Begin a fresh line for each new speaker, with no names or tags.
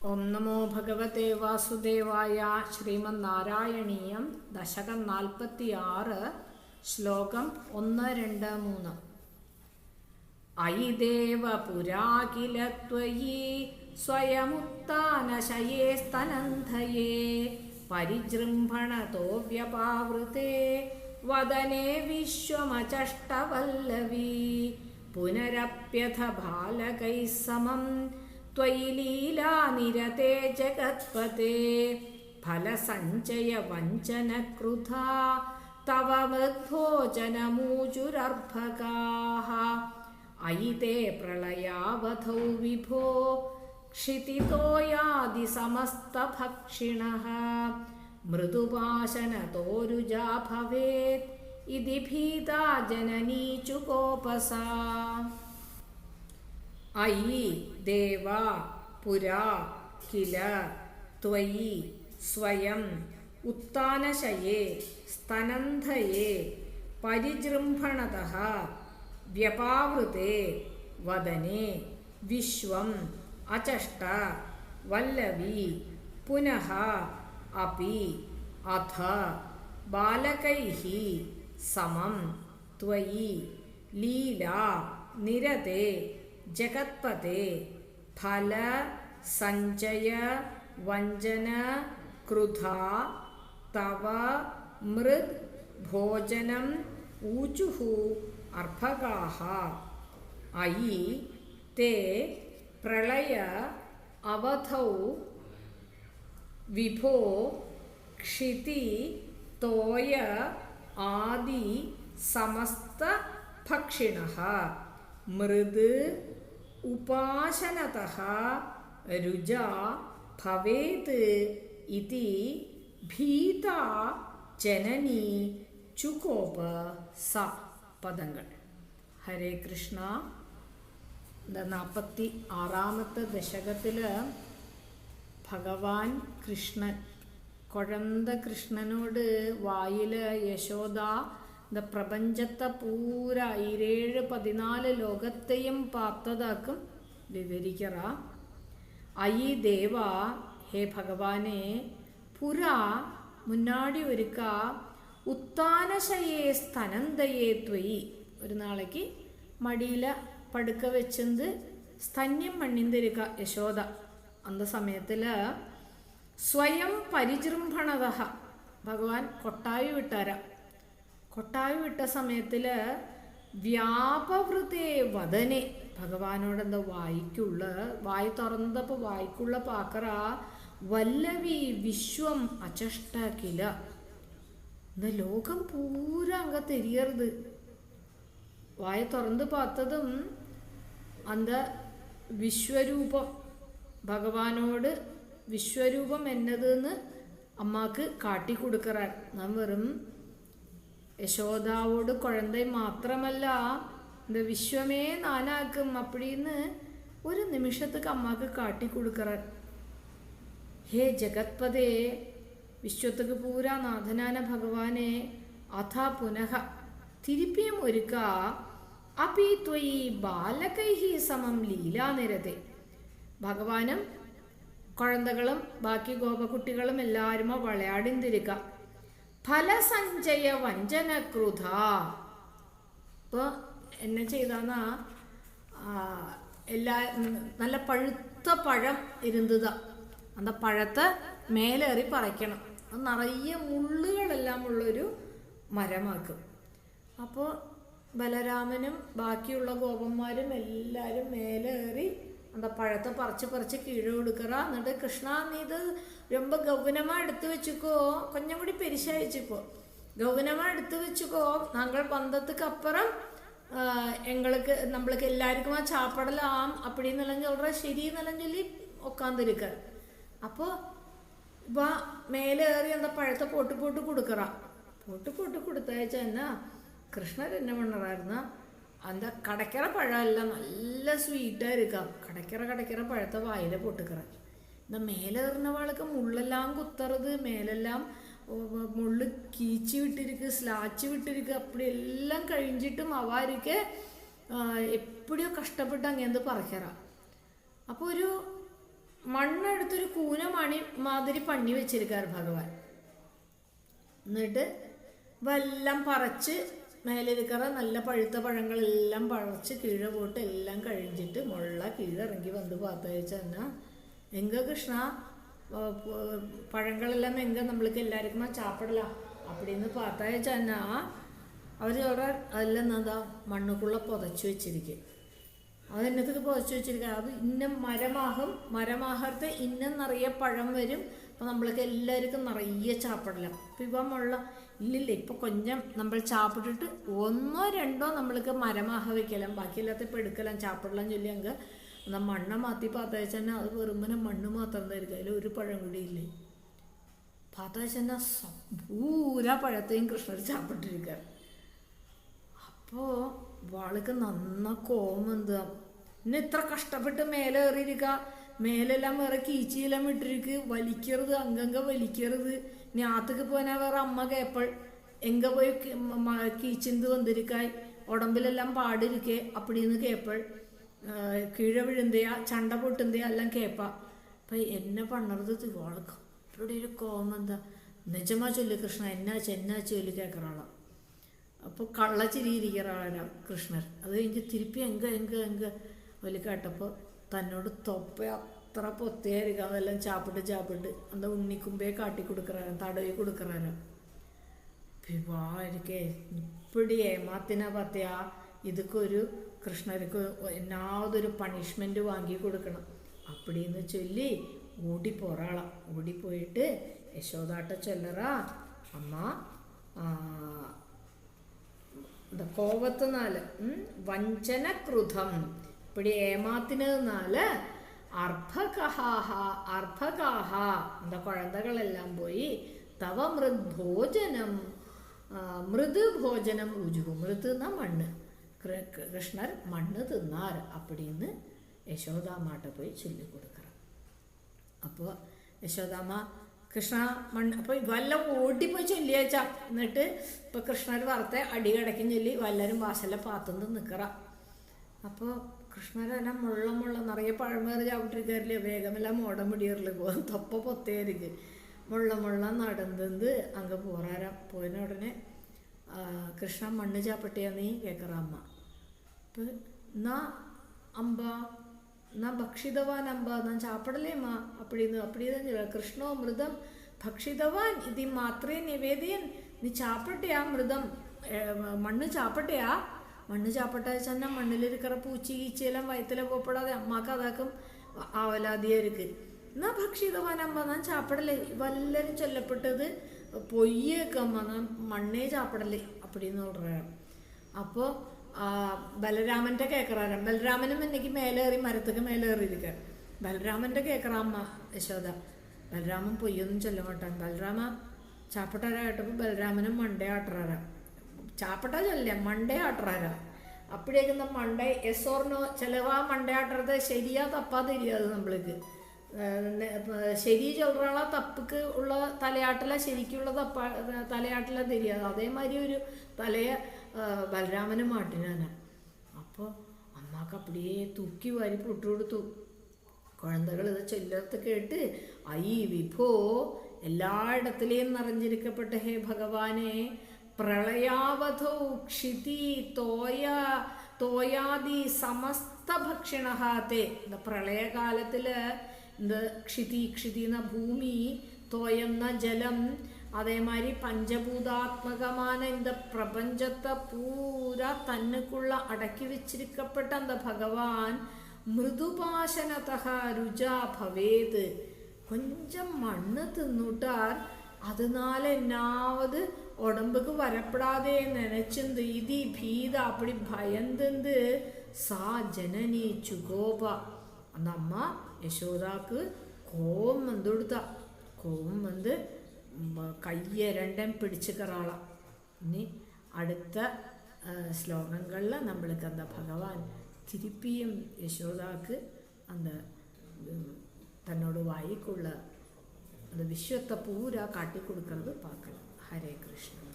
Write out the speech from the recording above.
ഓം നമോ ഭഗവതേ വാസുദേവായ ശ്രീമന്നാരായണീയം ദശകം നാൽപ്പത്തി ആറ് ശ്ലോകം ഒന്ന് രണ്ട് മൂന്ന്. അയി ദേവ പുരാ കില ത്വയി സ്വയമുത്ഥാനശയേ സ്തനന്ധയേ പരിജൃംഭണതോ വ്യപാവൃതേ വദനെ വിശ്വമചഷ്ടവല്ലവീ പുനരപ്യഥ ബാലകൈः സമം त्वयि लीलानिरते जगत्पते फलसञ्चयवञ्चनकृथा तव मद्भोजनमूचुरर्भकाः अयि ते प्रलयावधौ विभो क्षितितोयादिसमस्तभक्षिणः मृदुपाशनतोरुजा भवेत् इति भीता जननी चुकोपसा अयि देव पुरा किल त्वयि स्वयम् उत्तानशये स्तनन्धये परिजृम्भणतः व्यपावृते वदने विश्वम् अचष्ट वल्लवी पुनः अपि अथ बालकैः समं त्वयि लीला निरते जगत्पते फल सञ्चय वञ्जन क्रुधा तव मृद् भोजनम् ऊचुः अर्भकाः अयि ते प्रलय अवधौ विभो क्षिति तोय आदि समस्तभक्षिणः മൃദ് ഉപാശനത രുജ ഭവേത് ഇതി ഭീത ജനനി ചുകോപ സ പദങ്ങൾ. ഹരേ കൃഷ്ണ. നാൽപ്പത്തി ആറാമത്തെ ദശകത്തിൽ ഭഗവാൻ കൃഷ്ണൻ കുഴന്ത കൃഷ്ണനോട് വായിൽ യശോദ ഇത് പ്രപഞ്ചത്തെ പൂര ഇരേഴ് പതിനാല് ലോകത്തെയും പാത്തതാക്കും വിവരിക്കറ. ഐ ദേവ ഹേ ഭഗവാനെ പുര മുന്നാടി ഒരുക്ക ഉത്താനശയെ സ്തനന്തയെ ത്വയി. ഒരു നാളേക്ക് മടിയില പടുക്ക വെച്ചത് സ്തന്യം മണ്ണിന്തിരിക്ക യശോദ. അന്ത സമയത്തിൽ സ്വയം പരിജൃംഭണത ഭഗവാൻ കൊട്ടായി വിട്ടാരാ. കൊട്ടായി വിട്ട സമയത്തില് വ്യാപവൃതേ വദനെ ഭഗവാനോട് എന്താ വായിക്കുള്ള വായി തുറന്നപ്പോ വായിക്കുള്ള പാക്കറ വല്ലവി വിശ്വം അചഷ്ടക്കില இந்த லோகம் பூரா அங்கே தெரியறது வாயை திறந்து பார்த்ததும் அந்த விஸ்வரூபம் பகவானோடு விஸ்வரூபம் என்னதுன்னு அம்மாவுக்கு காட்டி கொடுக்குறார் நான் வெறும் யசோதாவோடு குழந்தை மாத்திரமல்ல இந்த விஸ்வமே நானாக்கும் அப்படின்னு ஒரு நிமிஷத்துக்கு அம்மாவுக்கு காட்டி கொடுக்குறார் ഹേ ജഗത്പദേ വിശ്വത്തുക്ക് പൂരാ നാഥനാന ഭഗവാനെ അഥ പുനഃ തിരുപ്പിയും ഒരുക്ക അപി ത്വയി ബാലകൈഹി സമം ലീലാനിരതെ ഭഗവാനും കുഴന്തകളും ബാക്കി ഗോപകുട്ടികളും എല്ലാവരും വിളയാടിന്തിരിക്ക ഫലസഞ്ചയ വഞ്ചനക്രുത ഇപ്പോൾ എന്നെ ചെയ്താന്ന എല്ലാ നല്ല പഴുത്ത പഴം ഇരുന്നത. അന്ന പഴത്തെ മേലേറി പറിക്കണം. അത് നിറയെ മുള്ളുകളെല്ലാം ഉള്ളൊരു മരമാക്കും. അപ്പോൾ ബലരാമനും ബാക്കിയുള്ള ഗോപന്മാരും എല്ലാവരും മേലേറി அந்த പഴത്തെ പറിച്ച് പറിച്ച് കീഴ് കൊടുക്കറ എന്നിട്ട് കൃഷ്ണ നീ ഇത് ரொம்ப கவனமா எடுத்து வச்சுக்கோ கொஞ்சம் கூடி பெருசாயிச்சுக்கோ கவனமா எடுத்து வச்சுக்கோ நாங்கள் வந்ததுக்கு அப்புறம் எங்களுக்கு நம்மளுக்கு எல்லாருக்குமா சாப்பிடலாம் அப்படின்னு சொல்ற ശരിയെന്നെല്ലാം ചൊല്ലി ഉക്കാന്നിരിക്കാർ അപ്പോൾ இப்போ மேலே ஏறி அந்த பழத்தை போட்டு போட்டு கொடுக்குறான் போட்டு போட்டு கொடுத்தாச்சா என்ன கிருஷ்ணர் என்ன பண்ணுறாருன்னா அந்த கிடைக்கிற பழம் எல்லாம் நல்ல ஸ்வீட்டாக இருக்காம் கிடைக்கிற கிடைக்கிற பழத்தை வாயில் போட்டுக்கிறார் இந்த மேலே ஏறினவாளுக்கு முள்ளெல்லாம் குத்துறது மேலெல்லாம் முள்ளு கீச்சு விட்டுருக்கு ஸ்லாச்சு விட்டுருக்கு அப்படி எல்லாம் கழிஞ்சிட்டும் அவாருக்கு எப்படியோ கஷ்டப்பட்டு அங்கேருந்து பறக்கிறா അപ്പോൾ ഒരു മണ്ണെടുത്തൊരു കൂന മണി മാതിരി പണി വെച്ചിരിക്കാറ് ഭഗവാൻ എന്നിട്ട് വെല്ലാം പറിച്ച് മേലേക്കറ നല്ല പഴുത്ത പഴങ്ങളെല്ലാം പഴച്ച് കീഴ പോട്ട് എല്ലാം കഴിഞ്ഞിട്ട് മുള്ള കീഴിറങ്ങി വന്ന് പാത്തയച്ച തന്നെ. എങ്ക കൃഷ്ണ പഴങ്ങളെല്ലാം എങ്ക നമ്മൾക്ക് എല്ലാവർക്കും ചാപ്പിടല. അപ്പടിന്ന് പാത്തയച്ച തന്നെ അവർ അവിടെ അതെല്ലാം എന്താ മണ്ണുക്കുള്ള പുതച്ചു വെച്ചിരിക്കും. അതെന്നത്തേക്ക് പുതച്ചു വെച്ചിരിക്കുക അത് ഇന്ന മരമാഹം മരമാഹത്തെ ഇന്നെന്നറിയ പഴം വരും അപ്പം നമ്മൾക്ക് എല്ലാവർക്കും നിറയെ ചാപ്പിടലാം. അപ്പം ഇപ്പം ഉള്ള ഇല്ലില്ല ഇപ്പം കൊഞ്ചം നമ്മൾ ചാപ്പിട്ടിട്ട് ഒന്നോ രണ്ടോ നമ്മൾക്ക് മരമാഹ വയ്ക്കലാം ബാക്കിയല്ലാത്ത ഇപ്പം എടുക്കലാം ചാപ്പിടലാം ചൊല്ലി അങ്ങ് എന്നാൽ മണ്ണ മാറ്റി പാത്തയച്ചന്നെ അത് വെറുമനെ മണ്ണ് മാത്രം തരിക. അതിൽ ഒരു പഴം കൂടി ഇല്ലേ? പാത്തയച്ചന്നെ പൂര പഴത്തെയും കൃഷ്ണർ ചാപ്പിട്ടിരിക്കുക അപ്പോൾ വാൾക്ക് നന്ന കോമെന്താ? ഇന്ന് ഇത്ര കഷ്ടപ്പെട്ട് മേലെ കയറിയിരിക്ക മേലെല്ലാം വേറെ കീച്ചിയെല്ലാം ഇട്ടിരിക്ക്. വലിക്കരുത് അങ്കങ്ക വലിക്കരുത്. ഇനി ആത്തക്ക് പോനാ വേറെ അമ്മ കേപ്പൾ. എങ്ക പോയി കീച്ചിന്ത് വന്നിരിക്കായ്? ഉടമ്പിലെല്ലാം പാടിരിക്കേ അപ്പടിന്ന് കേപ്പൾ. കീഴ വിഴുന്തയാ ചണ്ട പൊട്ടുന്തയാ എല്ലാം കേപ്പ. അപ്പൊ എന്നെ പണ്ണറത് തിരുവാൾക്ക് ഇവിടെ ഒരു കോമെന്താ നിജമാ ചൊല്ലി കൃഷ്ണ എന്നാച്ച് എന്നാച്ച് ചൊല്ലി കേൾക്കറാളാം അപ്പോൾ കള്ളച്ചിരിയിരിക്കാറാണ് കൃഷ്ണർ അത് കഴിഞ്ഞ് തിരുപ്പി എങ്ക എങ്ക എങ്ക. വലിയ കേട്ടപ്പോൾ തന്നോട് തൊപ്പ അത്ര പൊത്തയായിരിക്കും. അതെല്ലാം ചാപ്പിട്ട് ചാപ്പിട്ട് അന്ത ഉണ്ണിക്കുമ്പേ കാട്ടി കൊടുക്കറാനും തടവി കൊടുക്കറാനും. വിവാഹരിക്കേ ഇപ്പടിയേ ഏമാത്തിന പത്തിയ ഇതൊക്കൊരു കൃഷ്ണർക്ക് എന്നാതൊരു പണിഷ്മെന്റ് വാങ്ങി കൊടുക്കണം. അപ്പടിയെന്ന് ചൊല്ലി ഓടി പോറാളാം ഓടിപ്പോയിട്ട് യശോദാട്ട ചൊല്ലറ. അമ്മ കോപത്തിനാല് വഞ്ചന കൃതം ம், வஞ்சன கிருதம் இப்படி ஏமாத்தினதுனால அர்ப்பகாஹா அர்ப்பகாஹா அந்த குழந்தைகளெல்லாம் போய் தவ மிருத் போஜனம் ആ, മൃദു ഭോജനം രുചികു മൃദുന്ന മണ്ണ് കൃ- കൃഷ്ണർ മണ്ണ് തിന്നാർ അപ്പടിന്ന് യശോദാമാട്ട പോയി ചൊല്ലിക്കൊടുക്കണം അപ്പോൾ യശോദാമ്മ കൃഷ്ണ മണ്ണ് അപ്പോൾ വല്ലം ഓടിപ്പോയി ചൊല്ലിയച്ചാ എന്നിട്ട് ഇപ്പോൾ കൃഷ്ണർ വറുത്തെ അടി കിടക്കും ചൊല്ലി വല്ലരും വാശല പാത്തുന്ന് നിൽക്കറ അപ്പോൾ കൃഷ്ണരെല്ലാം മുള്ള മുള്ള നിറയെ പഴമേറി ചവിട്ടിരിക്കാറില്ലേ? വേഗമെല്ലാം ഓടം പിടിയറില്ല? പോകും തൊപ്പ പൊത്തേരിക്ക് മുള്ള മുള്ള നടന്നത് അങ്ങ് പോറാരാം. പോയിന ഉടനെ കൃഷ്ണ മണ്ണ് ചാപ്പട്ടിയാ നീ കേക്കറ അമ്മ. അപ്പൊ എന്നാ അമ്പ എന്നാ ഭക്ഷിതവാൻ അമ്പ ഞാൻ ചാപ്പിടലേമാ അപ്പടിന്ന് അപ്പടിന്ന് കൃഷ്ണോ മൃതം ഭക്ഷിതവാൻ. ഇത് മാത്രേ നിവേദിയൻ. നീ ചാപ്പട്ടയാ മൃതം മണ്ണ് ചാപ്പട്ടയാ മണ്ണ് ചാപ്പട്ട വെച്ചാൽ മണ്ണിലിരിക്കറ പൂച്ചി ഈച്ചയെല്ലാം വയത്തിലെ പോപ്പെടാതെ അമ്മാക്ക് അതാക്കും ആവലാതിയായിരിക്ക് എന്നാ ഭക്ഷിതവാൻ വനം വന്നാൽ ചാപ്പടല്ലേ? വല്ലരും ചൊല്ലപ്പെട്ടത് പൊയ്യേക്കാൻ വന്നാൽ മണ്ണേ ചാപ്പടല്ലേ? അപ്പടിന്ന് പറയാം അപ്പോൾ ബലരാമന്റെ കേക്കറാരം. ബലരാമനും എനിക്ക് മേലേറി മരത്തേക്ക് മേലേറിയിരിക്കാൻ ബലരാമന്റെ കേക്കറാമ്മ യശോദ. ബലരാമൻ പൊയ്യൊന്നും ചൊല്ലമാട്ടാൻ. ബലരാമ ചാപ്പട്ടാരായിട്ടപ്പോ ബലരാമനും മണ്ടേ ആട്ടറാരാ. ചാപ്പട്ടാച്ചല്ലേ മണ്ടയാട്ടറാരാ അപ്പോഴേക്ക് നമ്മൾ മണ്ട എസ് ഓർനോ ചിലവാ മണ്ടയാട്ടറത് ശരിയാ തപ്പാ തരിയാത് നമ്മൾക്ക്. ശരി ചൊല്ലാ തപ്പുക്ക് ഉള്ള തലയാട്ടല ശരിക്കുള്ള തപ്പ തലയാട്ടല തരിയാത് അതേമാതിരി ഒരു തലയ ബലരാമനും മാട്ടിനാണ്. അപ്പോൾ അമ്മയ്ക്ക് അപ്പടിയേ തൂക്കി വാരി പൊട്ടുകൊടുത്തു കുഴന്തകൾ ഇത് ചൊല്ലത്ത് കേട്ട് ഐ വിഭോ എല്ലായിടത്തിലെയും നിറഞ്ഞിരിക്കപ്പെട്ട ഹേ ഭഗവാനെ പ്രളയാവധോക്ഷിതോയ തോയാദി സമസ്ത ഭക്ഷിണഹ തേ. ഇന്ന് പ്രളയകാലത്തിൽ ഇന്ന് ക്ഷിതി ക്ഷിതിന്ന ഭൂമി തോയുന്ന ജലം അതേമാതിരി പഞ്ചഭൂതാത്മകമാണ് ഇന്ന് പ്രപഞ്ചത്തെ പൂര തന്നുക്കുള്ള അടക്കി വെച്ചിരിക്കപ്പെട്ട എന്താ ഭഗവാൻ? മൃദുപാശനത രുജ ഭവേത്. കൊഞ്ചം മണ്ണ് തിന്നുട്ടാർ அதனால என்னாவது உடம்புக்கு வரப்படாதே நினைச்சிருந்து இதி பீதா அப்படி பயந்துந்து சா ஜனனி சுகோபா அந்த அம்மா யசோதாக்கு கோவம் வந்து கொடுத்தா கோவம் வந்து கையை ரெண்டையும் பிடிச்சுக்கிறாளாம் இனி அடுத்த ஸ்லோகங்களில் நம்மளுக்கு அந்த பகவான் திருப்பியும் யசோதாக்கு அந்த தன்னோட வாய்க்குள்ள அந்த விஷயத்தை பூரா காட்டி கொடுக்கறது பார்க்கலாம் ஹரே கிருஷ்ணன்